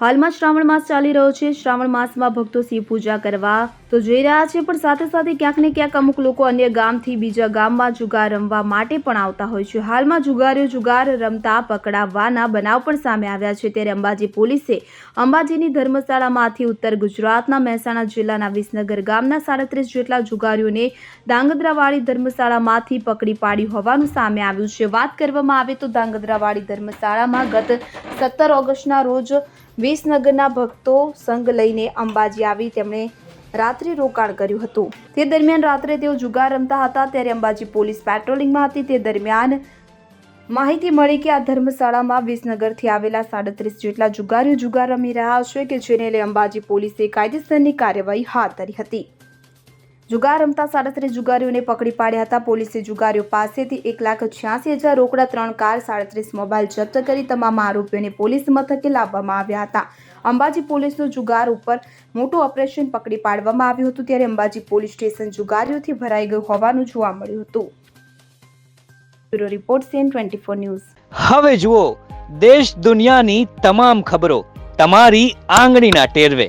હાલમાં શ્રાવણ માસ ચાલી રહ્યો છે. શ્રાવણ માસમાં ભક્તો શિવ પૂજા કરવા તો જઈ રહ્યા છે, પણ સાથે સાથે ક્યાંક ને ક્યાંક અમુક લોકો અન્ય ગામથી બીજા ગામમાં જુગાર રમવા માટે પણ આવતા હોય છે. હાલમાં જુગારીઓ જુગાર રમતા પકડાવવાના બનાવ પણ સામે આવ્યા છે. ત્યારે અંબાજી પોલીસે અંબાજીની ધર્મશાળામાંથી ઉત્તર ગુજરાતના મહેસાણા જિલ્લાના વિસનગર ગામના સાડત્રીસ જેટલા જુગારીઓને ધાંગધ્રાવાળી ધર્મશાળામાંથી પકડી પાડી હોવાનું સામે આવ્યું છે. વાત કરવામાં આવે તો ધાંગધ્રાવાળી ધર્મશાળામાં ગત સત્તર ઓગસ્ટના રોજ વિસનગરના ભક્તો સંઘ લઈને અંબાજી આવી તેમણે રાત્રે રોકાણ કર્યું હતું. તે દરમિયાન રાત્રે તેઓ જુગાર રમતા હતા ત્યારે અંબાજી પોલીસ પેટ્રોલિંગમાં હતી. તે દરમિયાન માહિતી મળી કે આ ધર્મશાળામાં વિસનગરથી આવેલા સાડત્રીસ જેટલા જુગારીઓ જુગાર રમી રહ્યા છે કે જેને લઈ અંબાજી પોલીસે કાયદેસરની કાર્યવાહી હાથ ધરી હતી. જુગાર રમતા સાડત્રીસ જુગારીઓને પકડી પાડ્યા હતા. પોલીસે જુગારીઓ પાસેથી એક લાખ છ્યાસી હજાર રોકડા, ત્રણ કાર, સાડત્રીસ મોબાઈલ જપ્ત કરી તમામ આરોપીઓને પોલીસ મથકે લાવવામાં આવ્યા હતા. અંબાજી પોલીસનું જુગાર ઉપર મોટું ઓપરેશન પકડી પાડવામાં આવ્યું હતું ત્યારે અંબાજી પોલીસ સ્ટેશન જુગારીઓથી ભરાઈ ગયું હોવાનું જોવા મળ્યું હતું. Bureau report CN twenty four news. હવે જુઓ, દેશ દુનિયાની તમામ ખબરો તમારી આંગળીના ટેરવે.